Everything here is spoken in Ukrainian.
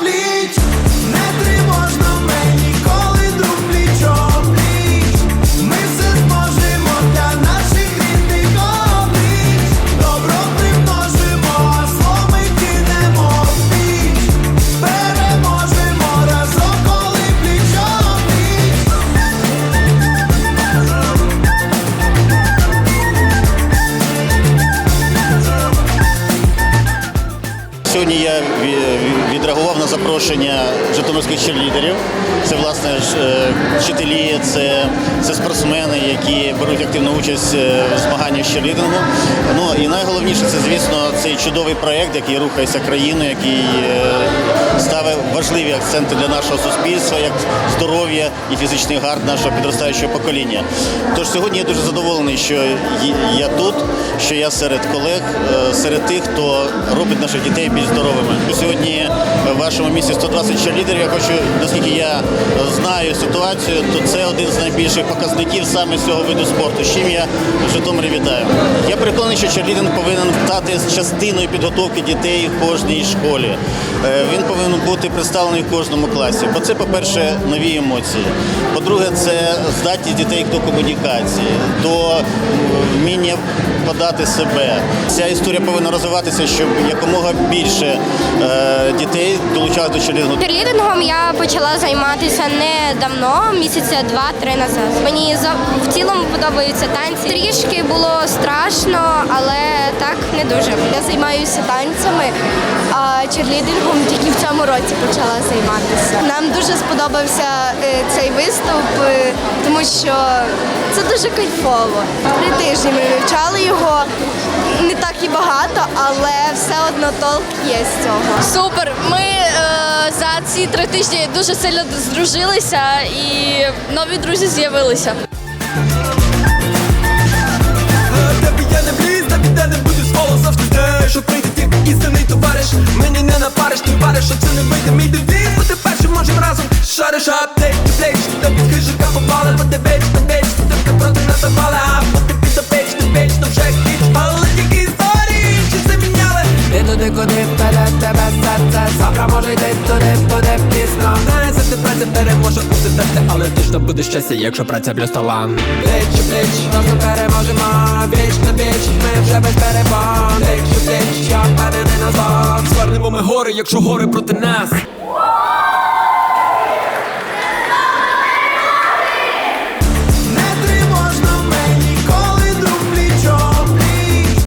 пліч не тривожно мені, ніколи друг пліч опліч. Ми все зможемо для наших рідних обліч. Добро примножимо, а зло ми кинемо в піч. Переможемо разом, коли пліч опліч. Сьогодні я відреагував на запрошення житомирських черлідерів. Це власне е, вчителі, це, це спортсмени, які беруть активну участь е, в змаганнях з черлідингу. Ну і найголовніше це, звісно, цей чудовий проєкт, який рухається країною, який е, ставить важливі акценти для нашого суспільства, як здоров'я і фізичний гард нашого підростаючого покоління. Тож сьогодні я дуже задоволений, що я тут, що я серед колег, е, серед тих, хто робить наших дітей більш здоровими. Сьогодні вашому місті 120 черлідерів. Я хочу, наскільки я знаю ситуацію, то це один з найбільших показників саме цього виду спорту. З чим я в Житомирі вітаю. Я переконаний, що черлідинг повинен стати частиною підготовки дітей в кожній школі. Е, Він повинен бути представлений в кожному класі. Бо це, по-перше, нові емоції. По-друге, це здатність дітей до комунікації, до вміння подати себе. Ця історія повинна розвиватися, щоб якомога більше е, дітей долучалися до черлідингу. Черлідингом я почала займатися не давно, місяця два-три назад. Мені в цілому подобаються танці. Трішки було страшно, але так не дуже. Я займаюся танцями, а черлідингом тільки в цьому році почала займатися. Нам дуже сподобався е, цей виступ, е, тому що це дуже кайфово. Три тижні ми вивчали його. Не так і багато, але все одно толк є з цього. Супер. Ми е, за ці три тижні дуже сильно здружилися і нові друзі з'явилися. Тебе я не вліз, та не своло завжди знаєш, що прийде тільки істинний товариш Мені не напариш, ти вариш, що це не вийде мій девіз Бути першим можем разом шариш аптек, ти плеч Ти під попали, бо ти завжди праця переможе усе Але точно буде щастя, якщо праця плюс талант Плеч у плеч, переможемо Віч на віч, ми вже без перебон Плеч у плеч, я впевнений назад Звернемо ми гори, якщо гори проти нас